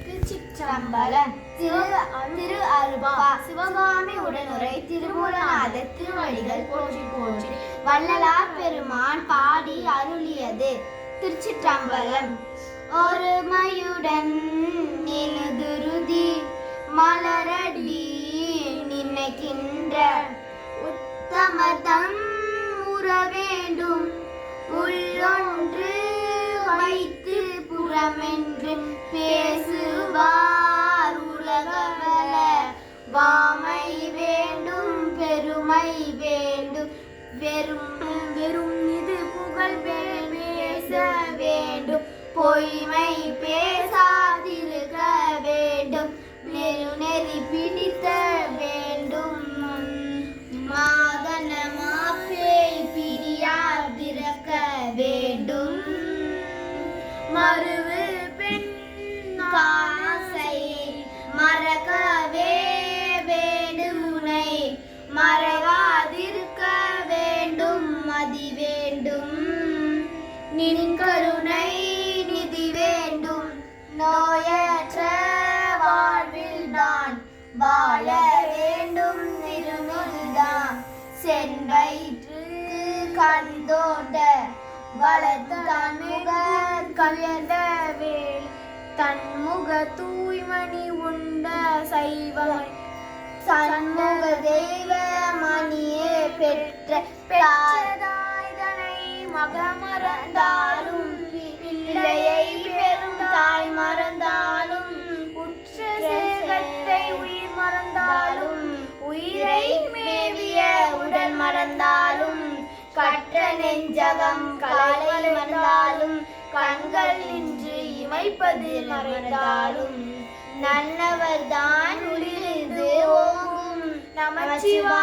திருச்சிற்றம்பலம் Thiru Thiru Aruba Sivakami உடனுரை திருமூலநாத திருவடிகள் போற்றி போற்றி. வள்ளலார் பெருமான் பாடி அருளியது. திருச்சிற்றம்பலம் ஒருமையுடன் நினுதுருதி மலரடி நினைக்கின்ற உத்தமதம் உற வேண்டும் உள்ளொன்று வைத்து புறமென் பேசுவார் உலகவல வாமை வேண்டும் பெருமை வேண்டும். வெறும் வெறும் இது புகழ் பேச வேண்டும். பொய்மை பேசாதிருக்க வேண்டும். நெரு நெறி பிடித்த வேண்டும். மாதன மாப்பேய் பிரியாதிருக்க வேண்டும். மறுவு நின் கருணை நிதி வேண்டும். நோயற்ற வாழ்வில் நான் வாழ வேண்டும். திருமிழ்தான் சென்வயிற்று கண்தோட்ட வளர்த்து தன்முக கல்யந்த வேல். தன்முக தூய்மணி உண்ட சைவமணி சண்முக தெய்வ மணியே பெற்ற மகமறந்தாலும் பிள்ளையை பெரும் தாய் மறந்தாலும் உற்ற சேகத்தை உயிர் மறந்தாலும் உயிரை மேவிய உடல் மறந்தாலும் கற்ற நெஞ்சகம் காலை மறந்தாலும் கண்கள் நின்று இமைப்பது மறந்தாலும் நல்லவர் தான் ஓங்கும் நமச்சிவா